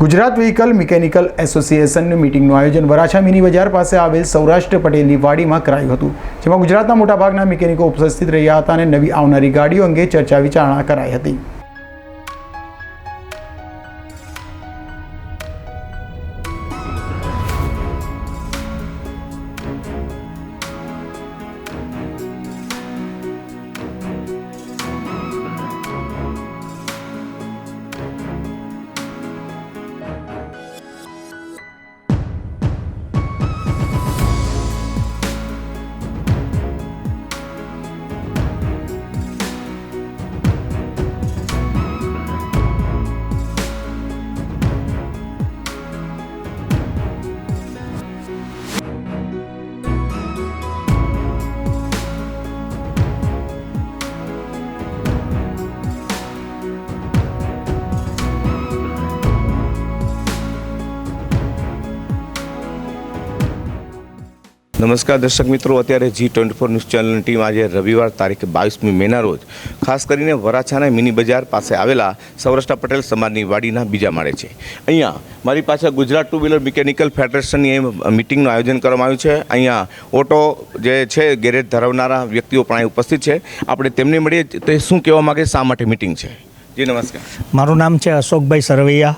Gujarat vehicle mechanical એસોસિએશનની મિટિંગનું આયોજન વરાછા મિની બજાર પાસે આવેલ સૌરાષ્ટ્ર પટેલની વાડીમાં કરાયું હતું, જેમાં ગુજરાતના મોટાભાગના મિકેનિકો ઉપસ્થિત રહ્યા હતા અને નવી આવનારી ગાડીઓ અંગે ચર્ચા વિચારણા કરાઈ હતી. નમસ્કાર દર્શક મિત્રો, અત્યારે જી ટ્વેન્ટી ફોર ન્યૂઝ ચેનલની ટીમ આજે રવિવાર તારીખ બાવીસમી મેના રોજ ખાસ કરીને વરાછાના મિની બજાર પાસે આવેલા સૌરાષ્ટ્ર પટેલ સમાજની વાડીના બીજા માળે છે. અહીંયા મારી પાસે ગુજરાત ટુ વ્હીલર મિકેનિકલ ફેડરેશનની મિટિંગનું આયોજન કરવામાં આવ્યું છે. અહીંયા ઓટો જે છે, ગેરેજ ધરાવનારા વ્યક્તિઓ પણ અહીં ઉપસ્થિત છે. આપણે તેમને મળીએ. તે શું કહેવા માગે, શા માટે મિટિંગ છે? જી, નમસ્કાર. મારું નામ છે અશોકભાઈ સરવૈયા.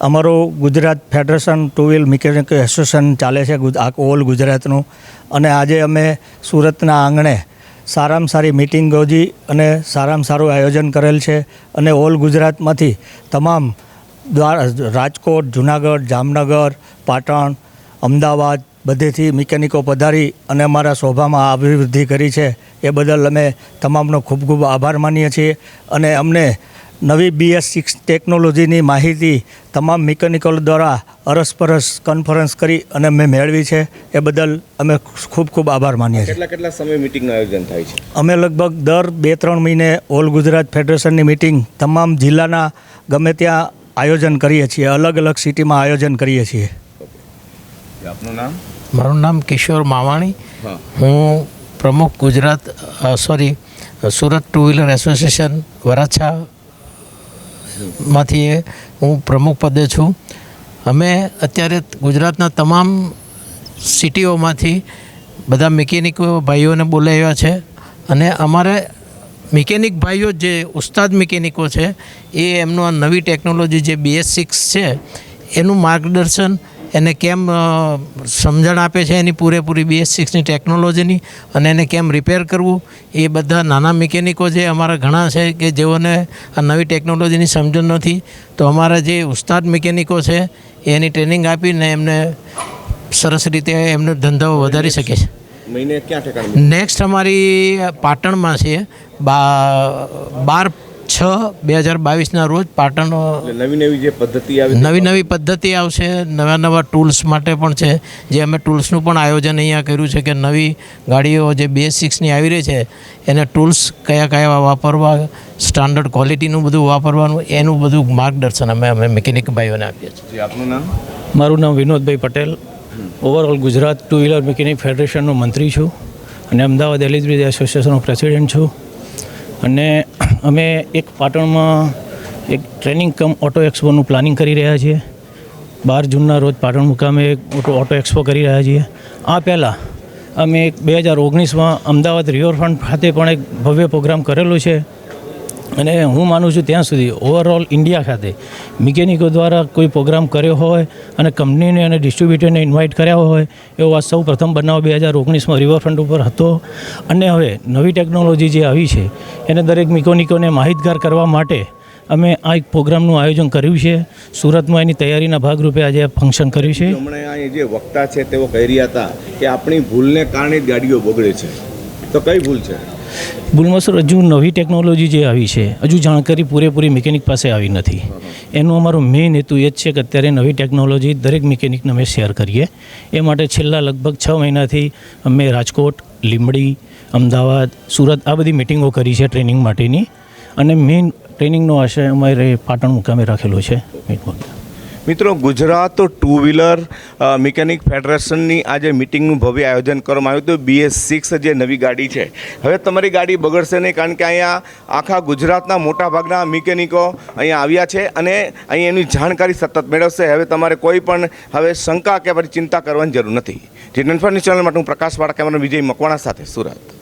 અમારું Gujarat federation two wheel mechanic association ચાલે છે ઓલ ગુજરાતનું. અને આજે અમે સુરતના આંગણે સારામાં સારી મિટિંગ યોજી અને સારામાં સારું આયોજન કરેલ છે અને ઓલ ગુજરાતમાંથી તમામ દ્વારા રાજકોટ, જુનાગઢ, જામનગર, પાટણ, અમદાવાદ બધેથી મિકેનિકો પધારી અને અમારા શોભામાં અભિવૃદ્ધિ કરી છે. એ બદલ અમે તમામનો ખૂબ ખૂબ આભાર માનીએ છીએ અને અમને નવી બીએસ સિક્સ ટેકનોલોજીની માહિતી તમામ મિકેનિકલ દ્વારા અરસપરસ કોન્ફરન્સ કરી અને મેં મેળવી છે. એ બદલ અમે ખૂબ ખૂબ આભાર માનીએ છીએ. કેટલા કેટલા સમય મિટિંગનું આયોજન થાય છે? અમે લગભગ દર બે ત્રણ મહિને ઓલ ગુજરાત ફેડરેશનની મિટિંગ તમામ જિલ્લાના ગમે ત્યાં આયોજન કરીએ છીએ. અલગ અલગ સિટીમાં આયોજન કરીએ છીએ. આપનું નામ? મારું નામ કિશોર માવાણી. હું. પ્રમુખ Gujarat sorry Surat two wheeler association Varachha માંથી હું પ્રમુખ પદે છું. અમે અત્યારે ગુજરાતના તમામ સિટીઓમાંથી બધા મિકેનિકો ભાઈઓને બોલાવ્યા છે અને અમારે મિકેનિક ભાઈઓ જે ઉસ્તાદ મિકેનિકો છે એ એમનું આ નવી ટેકનોલોજી જે બીએસ સિક્સ છે, એનું માર્ગદર્શન એને કેમ સમજણ આપે છે એની પૂરેપૂરી બીએસ સિક્સની ટેકનોલોજીની અને એને કેમ રિપેર કરવું? એ બધા નાના મિકેનિકો જે અમારા ઘણા છે કે જેઓને આ નવી ટેકનોલોજીની સમજણ નથી. તો અમારા જે ઉસ્તાદ મિકેનિકો છે એની ટ્રેનિંગ આપીને એમને સરસ રીતે એમનો ધંધો વધારી શકે છે. મહિને ક્યાં નેક્સ્ટ અમારી પાટણમાં છે બા બાર છ બે હજાર બાવીસના રોજ પાટણ નવી નવી જે પદ્ધતિ આવી નવી નવી પદ્ધતિ આવશે નવા નવા ટૂલ્સ માટે પણ છે. જે અમે ટૂલ્સનું પણ આયોજન અહીંયા કર્યું છે કે નવી ગાડીઓ જે બે સિક્સની આવી રહી છે એને ટૂલ્સ કયા કયા વાપરવા સ્ટાન્ડર્ડ ક્વોલિટીનું બધું વાપરવાનું એનું બધું માર્ગદર્શન અમે અમે મિકેનિક ભાઈઓને આપીએ છીએ. આપનું નામ? મારું નામ Vinodbhai Patel. Overall Gujarat two wheeler mechanic ફેડરેશનનો મંત્રી છું અને અમદાવાદ એલિઝબ્રિજ એસોસિએશનનો પ્રેસિડેન્ટ છું. અને અમે એક પાટણમાં એક ટ્રેનિંગ કમ ઓટો એક્સપોનું પ્લાનિંગ કરી રહ્યા છીએ. બાર જૂનના રોજ પાટણ મુકામે એક મોટો ઓટો એક્સપો કરી રહ્યા છીએ. આ પહેલાં અમે એક બે હજાર ઓગણીસમાં અમદાવાદ રિવરફ્રન્ટ ખાતે પણ એક ભવ્ય પ્રોગ્રામ કરેલો છે. અને હું માનું છું ત્યાં સુધી ઓવરઓલ ઇન્ડિયા ખાતે મિકેનિકો દ્વારા કોઈ પ્રોગ્રામ કર્યો હોય અને કંપનીને અને ડિસ્ટ્રીબ્યુટરને ઇન્વાઇટ કર્યા હોય, એવો આ સૌ પ્રથમ બનાવ બે હજાર ઓગણીસમાં રિવરફ્રન્ટ ઉપર હતો. અને હવે નવી ટેકનોલોજી જે આવી છે, એને દરેક મિકેનિકોને માહિતગાર કરવા માટે અમે આ એક પ્રોગ્રામનું આયોજન કર્યું છે. સુરતમાં એની તૈયારીના ભાગરૂપે આજે ફંક્શન કર્યું છે. હમણાં અહીં જે વક્તા છે તેઓ કહી રહ્યા હતા કે આપણી ભૂલને કારણે જ ગાડીઓ બગડે છે. તો કઈ ભૂલ છે? ભૂલમાં સર, હજુ નવી ટેકનોલોજી જે આવી છે, હજુ જાણકારી પૂરેપૂરી મિકેનિક પાસે આવી નથી. એનો અમારો મેઇન હેતુ એ જ છે કે અત્યારે નવી ટેકનોલોજી દરેક મિકેનિકને અમે શેર કરીએ. એ માટે છેલ્લા લગભગ છ મહિનાથી અમે રાજકોટ, લીંબડી, અમદાવાદ, સુરત આ બધી મિટિંગો કરી છે ટ્રેનિંગ માટેની. અને મેઇન ટ્રેનિંગનો આશય અમારે પાટણ મુકામે રાખેલો છે. મિત્રો, ગુજરાત ટુ વ્હીલર મિકેનિક ફેડરેશનની આજે મિટિંગનું ભવ્ય આયોજન કરવામાં આવ્યું હતું. બીએસ સિક્સ જે નવી ગાડી છે. હવે તમારી ગાડી બગડશે નહીં, કારણ કે અહીંયા આખા ગુજરાતના મોટાભાગના મિકેનિકો અહીંયા આવ્યા છે અને અહીં એની જાણકારી સતત મેળવશે. હવે તમારે કોઈ પણ હવે શંકા કે પછી ચિંતા કરવાની જરૂર નથી. જે ઇન્ફોર્મેશન માટે હું પ્રકાશવાળા કેમેરા વિજય મકવાણા સાથે, સુરત.